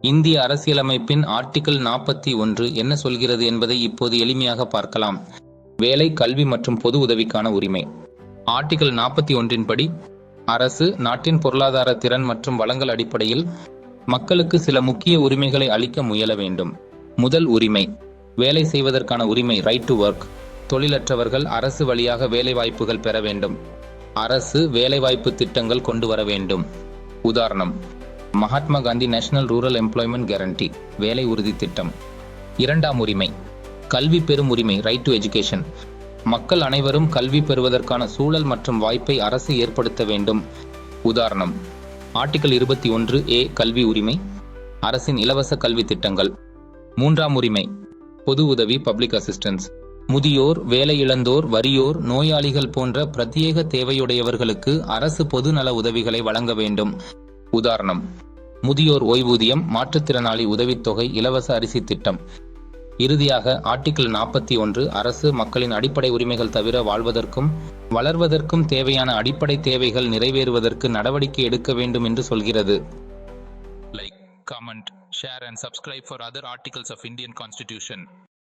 இந்திய அரசியலமைப்பின் ஆர்டிகிள் நாற்பத்தி ஒன்று என்ன சொல்கிறது என்பதை இப்போது எளிமையாக பார்க்கலாம். வேலை கல்வி மற்றும் பொது உதவிக்கான உரிமை. ஆர்டிகிள் நாற்பத்தி ஒன்றின்படி அரசு நாட்டின் பொருளாதார திறன் மற்றும் வளங்கள் அடிப்படையில் மக்களுக்கு சில முக்கிய உரிமைகளை அளிக்க முயல வேண்டும். முதல் உரிமை வேலை செய்வதற்கான உரிமை ரைட் டு ஒர்க் தொழிலற்றவர்கள் அரசு வழியாக வேலை வாய்ப்புகள் பெற வேண்டும். அரசு வேலைவாய்ப்பு திட்டங்கள் கொண்டு வர வேண்டும். உதாரணம் Mahatma Gandhi national rural employment guarantee வேலை உறுதி திட்டம். இரண்டாம் உரிமை கல்வி பெறும் உரிமை ரைட் டு எஜுகேஷன் மக்கள் அனைவரும் கல்வி பெறுவதற்கான சூழல் மற்றும் வாய்ப்பை அரசு ஏற்படுத்த வேண்டும். உதாரணம் ஆர்டிகல் இருபத்தி ஒன்று ஏ கல்வி உரிமை அரசின் இலவச கல்வி திட்டங்கள். மூன்றாம் உரிமை பொது உதவி பப்ளிக் அசிஸ்டன்ஸ் முதியோர் வேலையிழந்தோர் வரியோர் வறியோர் நோயாளிகள் போன்ற பிரத்யேக தேவையுடையவர்களுக்கு அரசு பொது நல உதவிகளை வழங்க வேண்டும். உதாரணம். முதியோர் ஓய்வூதியம் மாற்றுத்திறனாளி உதவித்தொகை இலவச அரிசி திட்டம். இறுதியாக ஆர்டிகிள் நாற்பத்தி ஒன்று அரசு மக்களின் அடிப்படை உரிமைகள் தவிர வாழ்வதற்கும் வளர்வதற்கும் தேவையான அடிப்படை தேவைகள் நிறைவேறுவதற்கு நடவடிக்கை எடுக்க வேண்டும் என்று சொல்கிறது. Like comment share and subscribe for other articles of Indian constitution